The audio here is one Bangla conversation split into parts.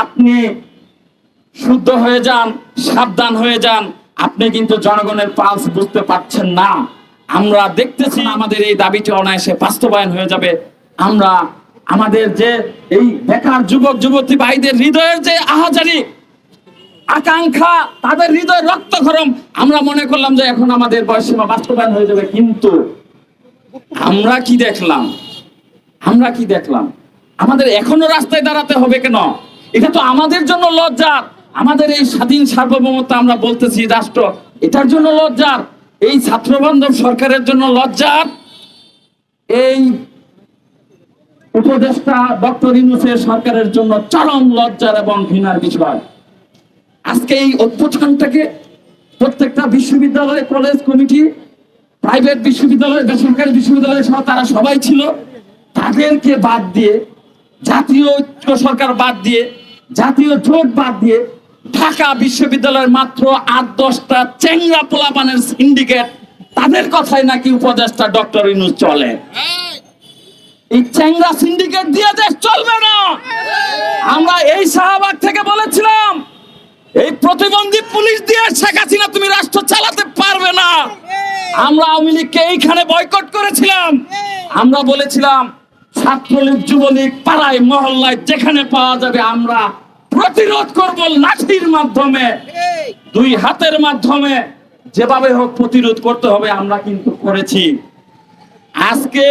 আপনি শুদ্ধ হয়ে যান, সাবধান হয়ে যান, আপনি কিন্তু জনগণের পালস বুঝতে পারছেন না। আমরা দেখতেছি আমাদের এই দাবিটি অনায়াসে বাস্তবায়ন হয়ে যাবে। আমরা আমাদের যে এই বেকার যুবক, যুবতী ভাইদের হৃদয়ের যে আহাজারি, আকাঙ্ক্ষা, তাদের হৃদয় রক্ত গরম, আমরা মনে করলাম যে এখন আমাদের বয়সীমা বাস্তবায়ন হয়ে যাবে। কিন্তু আমরা কি দেখলাম? আমরা কি দেখলাম? আমাদের এখনও রাস্তায় দাঁড়াতে হবে কেন? এটা তো আমাদের জন্য লজ্জার। আমাদের এই স্বাধীন সার্বভৌমত্ব আমরা বলতেছি রাষ্ট্র। এটার জন্য লজ্জার। এই ছাত্র বান্ধব সরকারের জন্য লজ্জার। এই উপদেষ্টা ডক্টর ইউনুসের সরকারের জন্য চরম লজ্জার এবং ঘৃণার বিষয়। আজকে এই অভ্যুত্থানটাকে প্রত্যেকটা বিশ্ববিদ্যালয়, কলেজ, কমিটি, প্রাইভেট বিশ্ববিদ্যালয়, বেসরকারি বিশ্ববিদ্যালয় সহ তারা সবাই ছিল। তাদেরকে বাদ দিয়ে, জাতীয় ঐক্য সরকার বাদ দিয়ে জাতীয় জোট বাদ দিয়ে ঢাকা বিশ্ববিদ্যালয়ের মাত্র আট, দশটা চেংরা পোলাপানের সিন্ডিকেট তাদের কথাই নাকি উপদেষ্টা ডক্টর ইনুস চলে। এই চেংরা সিন্ডিকেট দিয়ে দেশ চলবে না। আমরা এই শাহবাগ থেকে বলেছিলাম, এই প্রতিবন্ধী পুলিশ দিয়ে শেখ হাসিনা তুমি রাষ্ট্র চালাতে পারবে না। আমরা আওয়ামী লীগকে এইখানে বয়কট করেছিলাম। আমরা বলেছিলাম, ছাত্রলীগ, যুবলীগ পাড়ায়, মহল্লায় যেখানে পাওয়া যাবে আমরা প্রতিরোধ করব লাঠির মাধ্যমে। দুই হাতের মাধ্যমে যেভাবে হোক প্রতিরোধ করতে হবে আমরা কিন্তু করেছি। আজকে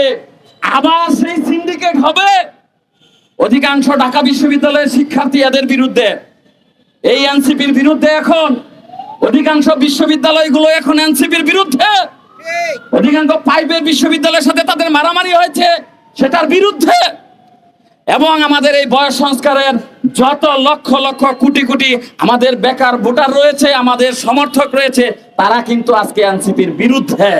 আবার সেই সিন্ডিকেট হবে। অধিকাংশ ঢাকা বিশ্ববিদ্যালয়ের শিক্ষার্থী এদের বিরুদ্ধে। এই এনসিপির বিরুদ্ধে এখন। অধিকাংশ বিশ্ববিদ্যালয়গুলো এখন এনসিপির বিরুদ্ধে। অধিকাংশ প্রাইভেট বিশ্ববিদ্যালয়ের সাথে তাদের মারামারি হয়েছে সেটার বিরুদ্ধে। এবং আমাদের এই বয়স সংস্কারের যত লক্ষ লক্ষ কোটি কোটি আমাদের বেকার ভোটার রয়েছে, আমাদের সমর্থক রয়েছে, তারা কিন্তু আজকে এনসিপির বিরুদ্ধে।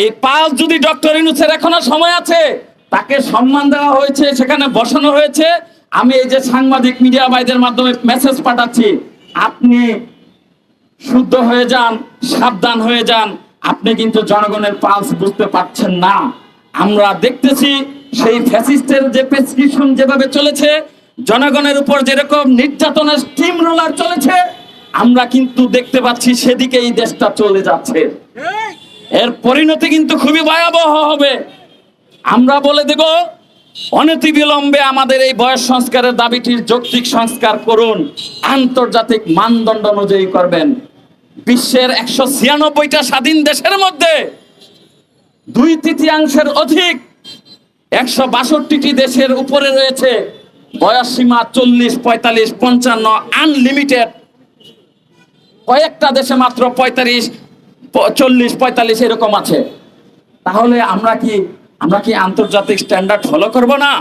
এই পাল যদি ডক্টর ইনুসের এখনও সময় আছে, তাকে সম্মান দেওয়া হয়েছে, সেখানে বসানো হয়েছে। আমি এই যে সাংবাদিক মিডিয়া ভাইদের মাধ্যমে মেসেজ পাঠাচ্ছি, আপনি শুদ্ধ হয়ে যান, সাবধান হয়ে যান, আপনি কিন্তু জনগণের পালস বুঝতে পারছেন না। আমরা দেখতেছি সেই ফ্যাসিস্টের যে প্রেসক্রিপশন যেভাবে চলেছে, জনগণের উপর যেরকম নির্যাতনের স্টিম রোলার চলেছে, আমরা কিন্তু দেখতে পাচ্ছি সেদিকে এই দেশটা চলে যাচ্ছে। এর পরিণতি কিন্তু খুবই ভয়াবহ হবে। আমরা বলে দেব অনতি বিলম্বে আমাদের এই বয়স সংস্কারের দাবিটির যৌক্তিক সংস্কার করুন, আন্তর্জাতিক মানদণ্ড অনুযায়ী করবেন। বিশ্বের একশো ছিয়ানব্বইটা স্বাধীন দেশের মধ্যে দুই তৃতীয়াংশের অধিক একশো বাষট্টিটি দেশের উপরে রয়েছে বয়স সীমা চল্লিশ, পঁয়তাল্লিশ, পঞ্চান্ন আনলিমিটেড কয়েকটা দেশে মাত্র পঁয়তাল্লিশ, চল্লিশ, পঁয়তাল্লিশ এরকম আছে। তাহলে আমরা কি আমরা কি আন্তর্জাতিক স্ট্যান্ডার্ড ফলো করব না?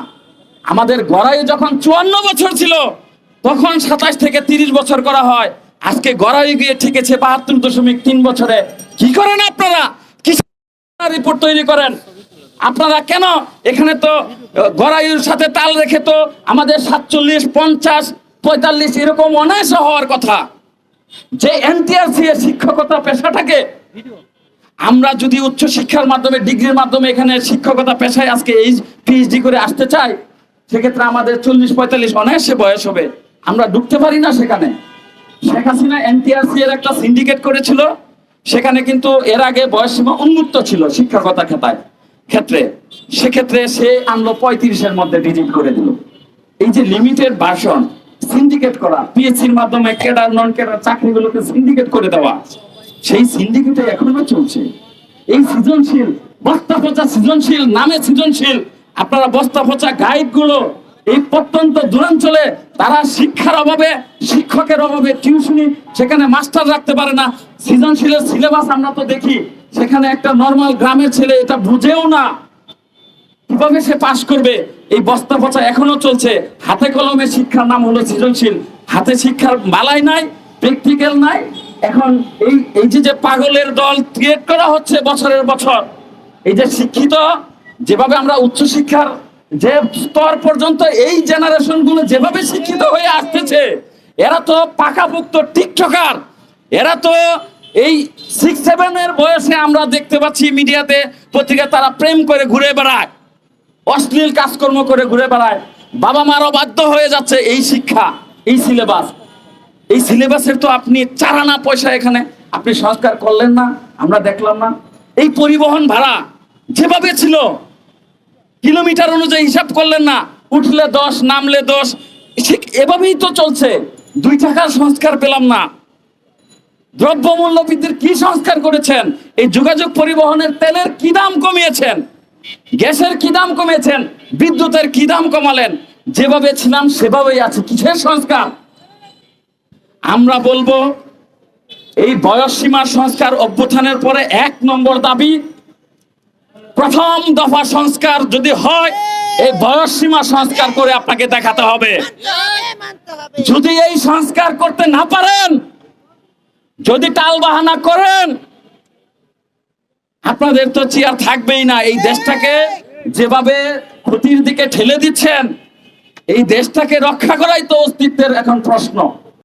আমাদের গড়াই যখন চুয়ান্ন বছর ছিল, তখন সাতাশ থেকে তিরিশ বছর করা হয়। আজকে গড়াই গিয়ে ঠিকেছে বাহাত্তর দশমিক তিন বছরে। কি করেন আপনারা? কি রিপোর্ট তৈরি করেন? আপনারা কেন? এখানে তো গড়াইয়ের সাথে তাল রেখে তো আমাদের সাতচল্লিশ, পঞ্চাশ, পঁয়তাল্লিশ এরকম অনায়াসে হওয়ার কথা। যে এনটিআরসি এর শিক্ষকতা পেশাটাকে আমরা যদি উচ্চ শিক্ষার মাধ্যমে, ডিগ্রির মাধ্যমে এখানে শিক্ষকতা পেশায় আজকে এই পিএইচডি করে আসতে চাই, সেক্ষেত্রে আমাদের চল্লিশ, পঁয়তাল্লিশ অনায়াসে বয়স হবে। আমরা ঢুকতে পারি না সেখানে। শেখ হাসিনা এনটিআরসি এর একটা সিন্ডিকেট করেছিল, সেখানে কিন্তু এর আগে বয়সসীমা উন্মুক্ত ছিল শিক্ষকতা খেতায়। ক্ষেত্রে, সেক্ষেত্রে সে আনলো পঁয়ত্রিশের মধ্যে ডিজিট করে দিল। এই যে লিমিটেড ভার্সন সিন্ডিকেট করা পিএসসির মাধ্যমে কেডার নন কেডার চাকরিগুলোকে সিন্ডিকেট করে দেওয়া, সেই সিন্ডিকেটে এখনও চলছে। এই সৃজনশীল, বস্তা পচা সৃজনশীল, নামে সৃজনশীল, আপনারা বস্তা পচা গাইডগুলো এই প্রত্যন্ত দূরাঞ্চলে তারা শিক্ষার অভাবে, শিক্ষকের অভাবে টিউশনি সেখানে মাস্টার রাখতে পারে না। সৃজনশীলের সিলেবাস আমরা তো দেখি সেখানে একটা নর্মাল গ্রামের ছেলে, এটা বুঝেও না কীভাবে সে পাশ করবে। এই বস্তা পচা এখনও চলছে। হাতে কলমে শিক্ষার নাম হলো সৃজনশীল। হাতে শিক্ষার মালাই নাই প্র্যাকটিক্যাল নাই। এখন এই এই যে যে পাগলের দল ক্রিয়েট করা হচ্ছে বছরের বছর, এই যে শিক্ষিত, যেভাবে আমরা উচ্চশিক্ষার যে স্তর পর্যন্ত এই জেনারেশনগুলো যেভাবে শিক্ষিত হয়ে আসতেছে, এরা তো পাকাপুক্ত টিকটকার, এরা তো এই সিক্স সেভেনের বয়সে আমরা দেখতে পাচ্ছি মিডিয়াতে পত্রিকা তারা প্রেম করে ঘুরে বেড়ায়। অশ্লীল কাজকর্ম করে ঘুরে বেড়ায়। বাবা মারও বাধ্য হয়ে যাচ্ছে এই শিক্ষা, এই সিলেবাস এই সিলেবাসের তো আপনি চারানা পয়সা এখানে, আপনি সংস্কার করলেন না, আমরা দেখলাম না। এই পরিবহন ভাড়া যেভাবে ছিল, কিলোমিটার অনুযায়ী হিসাব করলেন না। উঠলে দশ, নামলে দশ এভাবেই তো চলছে। দুই টাকার সংস্কার পেলাম না। দ্রব্যমূল্য বৃদ্ধির কি সংস্কার করেছেন? এই যোগাযোগ পরিবহনের তেলের কি দাম কমিয়েছেন? গ্যাসের কি দাম কমিয়েছেন? বিদ্যুতের কি দাম কমালেন? যেভাবে ছিলাম সেভাবেই আছে। কিসের সংস্কার? আমরা বলব এই বয়স সীমার সংস্কার অভ্যুত্থানের পরে এক নম্বর দাবি প্রথম দফা সংস্কার যদি হয় এই বয়স সীমা সংস্কার করে আপনাকে দেখাতে হবে। হবে। যদি এই সংস্কার করতে না পারেন যদি টাল বাহানা করেন, আপনাদের তো চেয়ার থাকবেই না। এই দেশটাকে যেভাবে ক্ষতির দিকে ঠেলে দিচ্ছেন, এই দেশটাকে রক্ষা করাই তো অস্তিত্বের এখন প্রশ্ন।